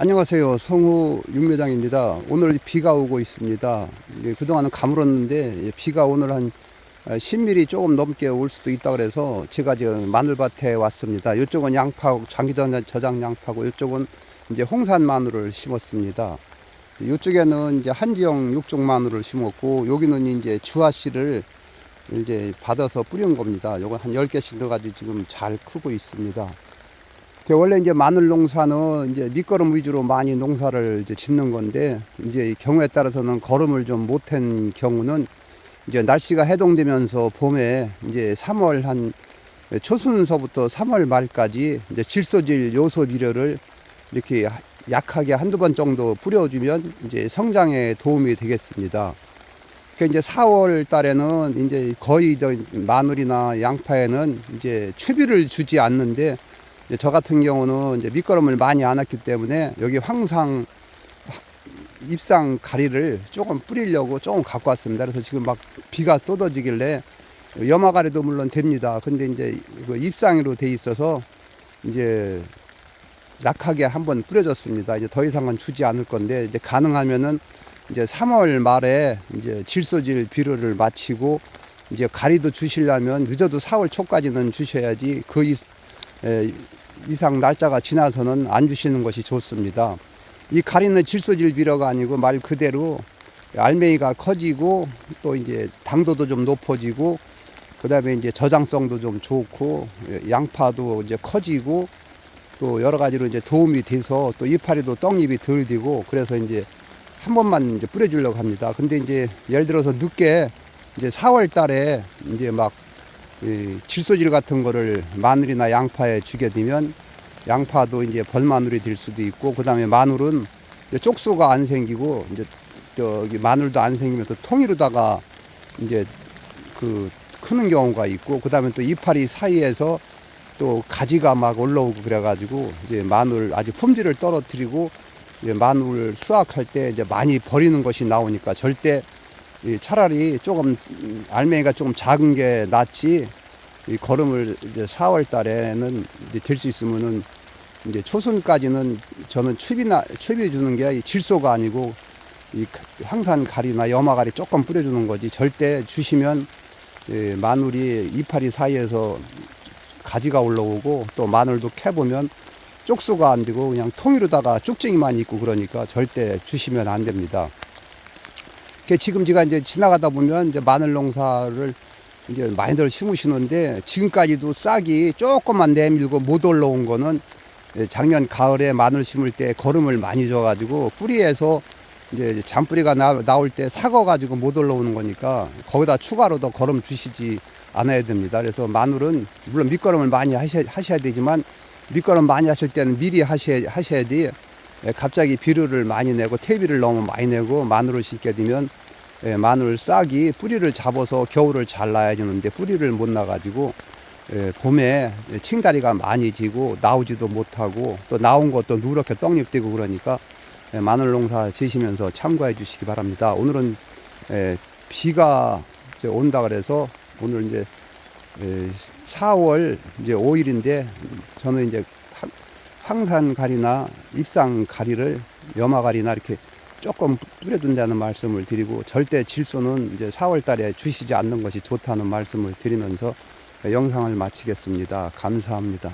안녕하세요. 성우 윤매장입니다. 오늘 비가 오고 있습니다. 이게 그동안은 가물었는데 예, 비가 오늘 한 10mm 조금 넘게 올 수도 있다 그래서 제가 지금 마늘밭에 왔습니다. 이쪽은 양파, 장기전 저장 양파고 이쪽은 이제 홍산 마늘을 심었습니다. 이쪽에는 이제 한지형 육종 마늘을 심었고 여기는 이제 주화씨를 이제 받아서 뿌린 겁니다. 요거 한 10개씩 넣어가지고 지금 잘 크고 있습니다. 원래 이제 마늘 농사는 이제 밑거름 위주로 많이 농사를 이제 짓는 건데 이제 이 경우에 따라서는 거름을 좀 못한 경우는 이제 날씨가 해동되면서 봄에 이제 3월 한 초순서부터 3월 말까지 이제 질소질 요소 비료를 이렇게 약하게 한두 번 정도 뿌려주면 이제 성장에 도움이 되겠습니다. 그 이제 4월 달에는 이제 거의 저 마늘이나 양파에는 이제 추비를 주지 않는데 저 같은 경우는 이제 밑거름을 많이 안 했기 때문에 여기 황상 잎상 가리를 조금 뿌리려고 조금 갖고 왔습니다. 그래서 지금 막 비가 쏟아지길래 염화가리도 물론 됩니다. 근데 이제 그 잎상으로 돼 있어서 이제 약하게 한번 뿌려줬습니다. 이제 더 이상은 주지 않을 건데 이제 가능하면은 이제 3월 말에 이제 질소질 비료를 마치고 이제 가리도 주시려면 늦어도 4월 초까지는 주셔야지 그 이- 에, 이상 날짜가 지나서는 안 주시는 것이 좋습니다. 이 가리는 질소질 비료가 아니고 말 그대로 알맹이가 커지고 또 이제 당도도 좀 높아지고 그다음에 이제 저장성도 좀 좋고 예, 양파도 이제 커지고 또 여러 가지로 이제 도움이 돼서 또 이파리도 떡잎이 덜 되고 그래서 이제 한 번만 이제 뿌려주려고 합니다. 근데 이제 예를 들어서 늦게 이제 4월 달에 이제 막이 질소질 같은 거를 마늘이나 양파에 되면 양파도 이제 벌마늘이 될 수도 있고 그다음에 마늘은 쪽수가 안 생기고 이제 저기 마늘도 안 생기면서 통이로다가 이제 그 크는 경우가 있고 그다음에 또 이파리 사이에서 또 가지가 막 올라오고 그래가지고 이제 마늘 아주 품질을 떨어뜨리고 이제 마늘 수확할 때 이제 많이 버리는 것이 나오니까 절대 이 차라리 조금 음, 알맹이가 조금 작은 게 낫지 이 거름을 이제 4월 달에는 이제 될 수 있으면은 이제 초순까지는 저는 추비나 추비 주는 게이 질소가 아니고 이 황산 가리나 염화가리 조금 뿌려주는 거지 절대 주시면 예, 마늘이 이파리 사이에서 가지가 올라오고 또 마늘도 캐보면 쪽수가 안 되고 그냥 통이로다가 쭉쟁이만 있고 그러니까 절대 주시면 안 됩니다. 그 지금 제가 이제 지나가다 보면 이제 마늘 농사를 이제 많이들 심으시는데 지금까지도 싹이 조금만 내밀고 못 올라온 거는 예, 작년 가을에 마늘 심을 때 거름을 많이 줘가지고 뿌리에서 이제 잔뿌리가 나, 나올 때 삭아가지고 못 올라오는 거니까 거기다 추가로 더 거름 주시지 않아야 됩니다. 그래서 마늘은 물론 밑거름을 많이 하셔야, 하셔야 되지만 밑거름 많이 하실 때는 미리 하셔야, 하셔야 돼. 예, 갑자기 비료를 많이 내고 퇴비를 너무 많이 내고 마늘을 심게 되면 예, 마늘 싹이 뿌리를 잡아서 겨울을 잘 나야 되는데 뿌리를 못 나가지고 예, 봄에 칭다리가 많이 지고 나오지도 못하고 또 나온 것도 누렇게 떡잎 되고 그러니까 예, 마늘 농사 지시면서 참고해 주시기 바랍니다. 오늘은 예, 비가 이제 온다 그래서 오늘 이제 예, 4월 이제 5일인데 저는 이제 황- 황산 가리나 입상 가리를 염화 가리나 이렇게 조금 뿌려준다는 말씀을 드리고 절대 질소는 이제 4월 달에 주시지 않는 것이 좋다는 말씀을 드리면서 영상을 마치겠습니다. 감사합니다.